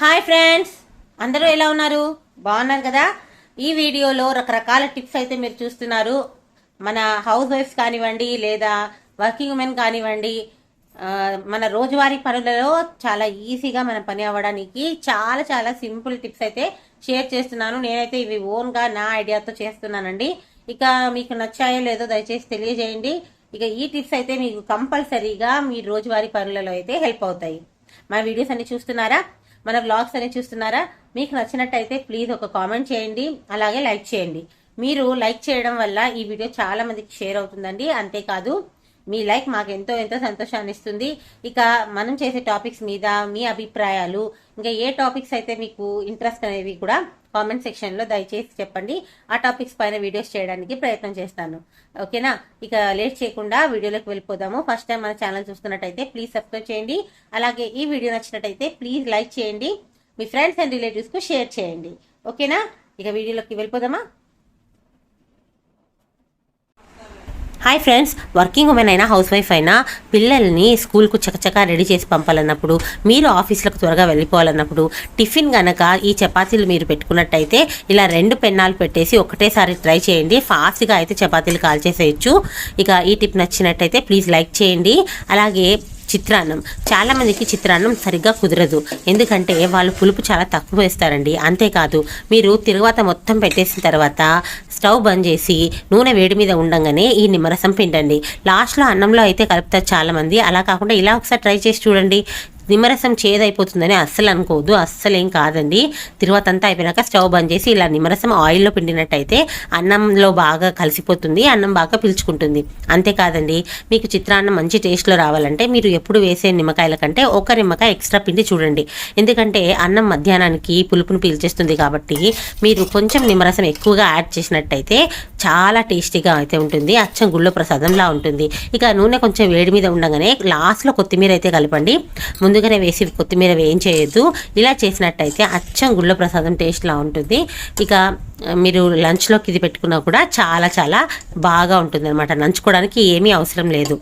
Hi friends. అందరూ ఎలా ఉన్నారు? బాగున్నారు కదా? ఈ వీడియోలో రకరకాల టిప్స్ అయితే మీరు చూస్తున్నారు. మన హౌస్ వైఫ్స్ కానివ్వండి లేదా వర్కింగ్ ఉమెన్ కానివ్వండి మన రోజువారీ పనులలో చాలా ఈజీగా మన పని అవ్వడానికి చాలా చాలా సింపుల్ టిప్స్ అయితే షేర్ చేస్తున్నాను. నేనైతే ఇవి ఓన్గా నా ఐడియాతో చేస్తున్నానండి. ఇక మీకు నచ్చాయో లేదో దయచేసి తెలియజేయండి. ఇక ఈ టిప్స్ అయితే మీకు కంపల్సరీగా మీ రోజువారీ పనులలో అయితే హెల్ప్ అవుతాయి. మన వీడియోస్ అన్ని చూస్తున్నారా? మన వ్లాగ్స్ అనేవి చూస్తున్నారా? మీకు నచ్చినట్టయితే ప్లీజ్ ఒక కామెంట్ చేయండి అలాగే లైక్ చేయండి. మీరు లైక్ చేయడం వల్ల ఈ వీడియో చాలా మందికి షేర్ అవుతుందండి. అంతేకాదు మీ లైక్ మాకు ఎంతో ఎంతో సంతోషాన్ని ఇస్తుంది. ఇక మనం చేసే టాపిక్స్ మీద మీ అభిప్రాయాలు ఇంకా ఏ టాపిక్స్ అయితే మీకు ఇంట్రెస్ట్ అనేవి కూడా కామెంట్ సెక్షన్లో దయచేసి చెప్పండి. ఆ టాపిక్స్ పైన వీడియోస్ చేయడానికి ప్రయత్నం చేస్తాను. ఓకేనా? ఇక లేట్ చేయకుండా వీడియోలోకి వెళ్ళిపోదాము. ఫస్ట్ టైం మన ఛానల్ చూస్తున్నట్టయితే ప్లీజ్ సబ్స్క్రైబ్ చేయండి. అలాగే ఈ వీడియో నచ్చినట్టయితే ప్లీజ్ లైక్ చేయండి. మీ ఫ్రెండ్స్ అండ్ రిలేటివ్స్కు షేర్ చేయండి. ఓకేనా? ఇక వీడియోలోకి వెళ్ళిపోదామా? హాయ్ ఫ్రెండ్స్ వర్కింగ్ ఉమెన్ అయినా హౌస్ వైఫ్ అయినా పిల్లల్ని స్కూల్కు చకచకా రెడీ చేసి పంపాలన్నప్పుడు మీరు ఆఫీసులకు త్వరగా వెళ్ళిపోవాలన్నప్పుడు టిఫిన్ కనుక ఈ చపాతీలు మీరు పెట్టుకున్నట్టయితే ఇలా రెండు పెన్నాలు పెట్టేసి ఒకటేసారి ట్రై చేయండి. ఫాస్ట్గా అయితే చపాతీలు కాల్చేసేయచ్చు. ఇక ఈ టిప్ నచ్చినట్టయితే ప్లీజ్ లైక్ చేయండి. అలాగే చిత్రాన్నం. చాలామందికి చిత్రాన్నం సరిగ్గా కుదరదు. ఎందుకంటే వాళ్ళు పులుపు చాలా తక్కువ వేస్తారండి. అంతేకాదు మీరు తిరువాత మొత్తం పెట్టేసిన తర్వాత స్టవ్ బంద్ చేసి నూనె వేడి మీద ఉండగానే ఈ నిమ్మరసం పిండండి. లాస్ట్లో అన్నంలో అయితే కలుపుతారు చాలామంది. అలా కాకుండా ఇలా ఒకసారి ట్రై చేసి చూడండి. నిమ్మరసం చేదైపోతుందని అస్సలు అనుకోవద్దు అస్సలు ఏం కాదండి. తర్వాత అంతా అయిపోయినాక స్టవ్ బంద్ చేసి ఇలా నిమ్మరసం ఆయిల్లో పిండినట్టయితే అన్నంలో బాగా కలిసిపోతుంది అన్నం బాగా పీల్చుకుంటుంది. అంతేకాదండి మీకు చిత్రాన్నం మంచి టేస్ట్లో రావాలంటే మీరు ఎప్పుడు వేసే నిమ్మకాయల కంటే ఒక నిమ్మకాయ ఎక్స్ట్రా పిండి చూడండి. ఎందుకంటే అన్నం మధ్యాహ్నానికి పులుపును పీల్చేస్తుంది కాబట్టి మీరు కొంచెం నిమ్మరసం ఎక్కువగా యాడ్ చేసినట్టయితే చాలా టేస్టీగా అయితే ఉంటుంది. అచ్చం గుళ్ళో ప్రసాదంలా ఉంటుంది. ఇక నూనె కొంచెం వేడి మీద ఉండగానే లాస్ట్లో కొత్తిమీర అయితే కలపండి. ముందుగానే వేసి కొత్తిమీర వేయించేయద్దు. ఇలా చేసినట్టయితే అచ్చం గుళ్ళో ప్రసాదం టేస్ట్లా ఉంటుంది. ఇక మీరు లంచ్లోకి ఇది పెట్టుకున్నా కూడా చాలా చాలా బాగా ఉంటుంది అనమాట నంచుకోవడానికి ఏమీ అవసరం లేదు.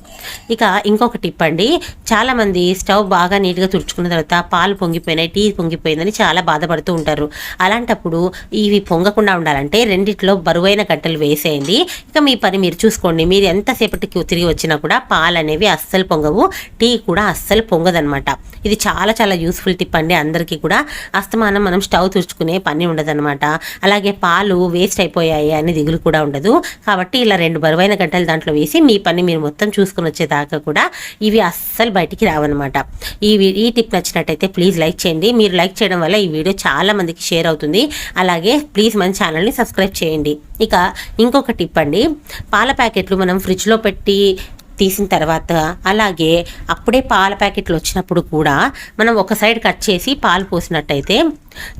ఇక ఇంకొక టిప్ అండి. చాలామంది స్టవ్ బాగా నీట్గా తుడుచుకున్న తర్వాత పాలు పొంగిపోయినాయి టీ పొంగిపోయిందని చాలా బాధపడుతూ ఉంటారు. అలాంటప్పుడు ఇవి పొంగకుండా ఉండాలంటే రెండిట్లో బరువైన కట్టెలు వేసేయండి. ఇక మీ పని మీరు చూసుకోండి. మీరు ఎంతసేపటికి తిరిగి వచ్చినా కూడా పాలు అనేవి అస్సలు పొంగవు టీ కూడా అస్సలు పొంగదనమాట ఇది చాలా చాలా యూస్ఫుల్ టిప్ అండి. అందరికీ కూడా అస్తమానం మనం స్టవ్ తుడుచుకునే పని ఉండదనమాట అలాగే పాలు వేస్ట్ అయిపోయాయి అని దిగులు కూడా ఉండదు. కాబట్టి ఇలా రెండు బరువైన గంటలు దాంట్లో వేసి మీ పని మీరు మొత్తం చూసుకుని వచ్చేదాకా కూడా ఇవి అస్సలు బయటికి రావన్నమాట. ఈ ఈ టిప్ నచ్చినట్టయితే ప్లీజ్ లైక్ చేయండి. మీరు లైక్ చేయడం వల్ల ఈ వీడియో చాలా మందికి షేర్ అవుతుంది. అలాగే ప్లీజ్ మన ఛానల్ని సబ్స్క్రైబ్ చేయండి. ఇక ఇంకొక టిప్ అండి. పాల ప్యాకెట్లు మనం ఫ్రిడ్జ్లో పెట్టి తీసిన తర్వాత అలాగే అప్పుడే పాల ప్యాకెట్లు వచ్చినప్పుడు కూడా మనం ఒక సైడ్ కట్ చేసి పాలు పోసినట్టయితే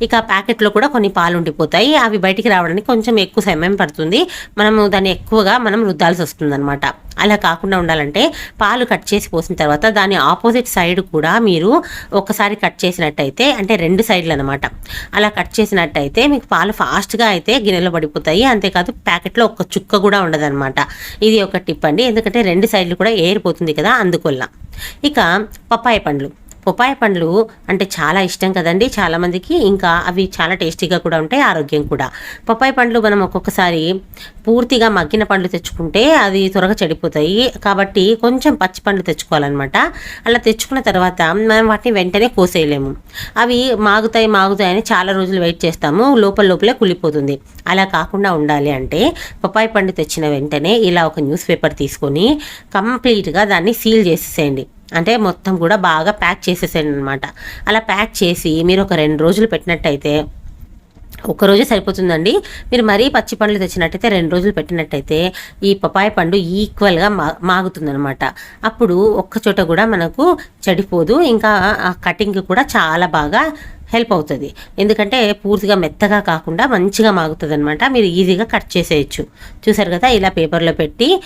ఇక ప్యాకెట్లో కూడా కొన్ని పాలు ఉండిపోతాయి. అవి బయటికి రావడానికి కొంచెం ఎక్కువ సమయం పడుతుంది. మనము దాన్ని ఎక్కువగా మనం రుద్దాల్సి వస్తుందన్నమాట. అలా కాకుండా ఉండాలంటే పాలు కట్ చేసి పోసిన తర్వాత దాని ఆపోజిట్ సైడ్ కూడా మీరు ఒకసారి కట్ చేసినట్టయితే అంటే రెండు సైడ్లు అనమాట అలా కట్ చేసినట్టయితే మీకు పాలు ఫాస్ట్గా అయితే గిన్నెలో పడిపోతాయి. అంతేకాదు ప్యాకెట్లో ఒక చుక్క కూడా ఉండదన్నమాట. ఇది ఒక టిప్ అండి. ఎందుకంటే రెండు సైడ్లు కూడా ఏరిపోతుంది కదా అందుకొల్ల. ఇక పప్పాయ పండ్లు. పపాయ పండ్లు అంటే చాలా ఇష్టం కదండి చాలామందికి ఇంకా అవి చాలా టేస్టీగా కూడా ఉంటాయి ఆరోగ్యం కూడా. పపాయ పండ్లు మనం ఒక్కొక్కసారి పూర్తిగా మగ్గిన పండ్లు తెచ్చుకుంటే అది త్వరగా చెడిపోతాయి. కాబట్టి కొంచెం పచ్చి పండ్లు తెచ్చుకోవాలన్నమాట. అలా తెచ్చుకున్న తర్వాత మనం వాటిని వెంటనే కోసేయలేము. అవి మాగుతాయి మాగుతాయి అని చాలా రోజులు వెయిట్ చేస్తాము. లోపల లోపలే కుళ్ళిపోతుంది. అలా కాకుండా ఉండాలి అంటే పపాయ పండు తెచ్చిన వెంటనే ఇలా ఒక న్యూస్ పేపర్ తీసుకొని కంప్లీట్గా దాన్ని సీల్ చేసేసేయండి. అంటే మొత్తం కూడా బాగా ప్యాక్ చేసేసేయండి అనమాట అలా ప్యాక్ చేసి మీరు ఒక రెండు రోజులు పెట్టినట్టయితే ఒక సరిపోతుందండి. మీరు మరీ పచ్చి పండ్లు తెచ్చినట్టయితే రెండు రోజులు పెట్టినట్టయితే ఈ పపాయ పండు ఈక్వల్గా మా మాగుతుందనమాట అప్పుడు ఒక్క చోట కూడా మనకు చెడిపోదు. ఇంకా ఆ కటింగ్ కూడా చాలా బాగా హెల్ప్ అవుతుంది. ఎందుకంటే పూర్తిగా మెత్తగా కాకుండా మంచిగా మాగుతుంది అనమాట మీరు ఈజీగా కట్ చేసేయచ్చు. చూసారు కదా ఇలా పేపర్లో పెట్టి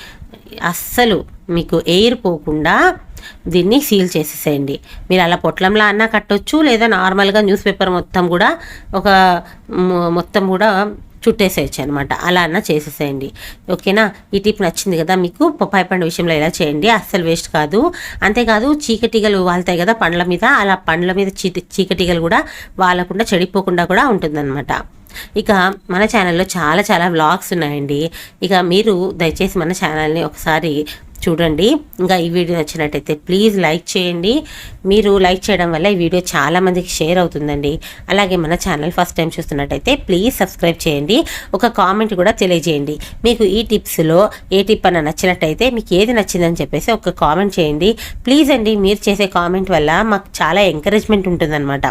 అస్సలు మీకు ఎయిర్ పోకుండా దీన్ని సీల్ చేసేసేయండి. మీరు అలా పొట్లంలా అన్నా కట్టొచ్చు లేదా నార్మల్గా న్యూస్ పేపర్ మొత్తం కూడా ఒక మొ- మొత్తం కూడా చుట్టేసేయచ్చు అనమాట అలా అన్న చేసేసేయండి. ఓకేనా? ఈ టిప్ నచ్చింది కదా మీకు? పప్పాయి పండు విషయంలో ఇలా చేయండి. అస్సలు వేస్ట్ కాదు. అంతేకాదు చీకటిగలు వాళ్తాయి కదా పండ్ల మీద అలా పండ్ల మీద చీకటిగలు కూడా వాలకుండా చెడిపోకుండా కూడా ఉంటుందన్నమాట. ఇక మన ఛానల్లో చాలా చాలా వ్లాగ్స్ ఉన్నాయండి. ఇక మీరు దయచేసి మన ఛానల్ని ఒకసారి చూడండి. ఇంకా ఈ వీడియో నచ్చినట్టయితే ప్లీజ్ లైక్ చేయండి. మీరు లైక్ చేయడం వల్ల ఈ వీడియో చాలామందికి షేర్ అవుతుందండి. అలాగే మన ఛానల్ ఫస్ట్ టైం చూస్తున్నట్టయితే ప్లీజ్ సబ్స్క్రైబ్ చేయండి. ఒక కామెంట్ కూడా తెలియజేయండి. మీకు ఈ టిప్స్లో ఏ టిప్ అన్న నచ్చినట్టయితే మీకు ఏది నచ్చిందని చెప్పేసి ఒక కామెంట్ చేయండి. ప్లీజ్ అండి మీరు చేసే కామెంట్ వల్ల మాకు చాలా ఎంకరేజ్మెంట్ ఉంటుందన్నమాట.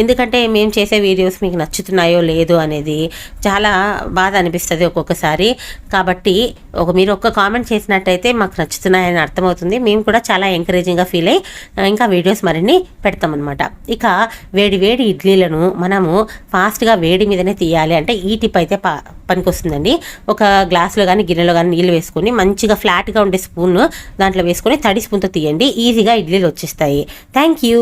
ఎందుకంటే మేము చేసే వీడియోస్ మీకు నచ్చుతున్నాయో లేదో అనేది చాలా బాధ అనిపిస్తుంది ఒక్కొక్కసారి. కాబట్టి ఒక మీరు ఒక్క కామెంట్ చేసినట్టయితే మాకు నచ్చుతున్నాయని అర్థమవుతుంది. మేము కూడా చాలా ఎంకరేజింగ్గా ఫీల్ అయ్యి ఇంకా వీడియోస్ మరిన్ని పెడతామన్నమాట. ఇక వేడి వేడి ఇడ్లీలను మనము ఫాస్ట్గా వేడి మీదనే తీయాలి అంటే ఈ టిప్ అయితే ప పనికొస్తుందండి. ఒక గ్లాసులో కానీ గిన్నెలో కానీ నీళ్ళు వేసుకొని మంచిగా ఫ్లాట్గా ఉండే స్పూన్ దాంట్లో వేసుకొని తడి స్పూన్తో తీయండి. ఈజీగా ఇడ్లీలు వచ్చేస్తాయి. Thank you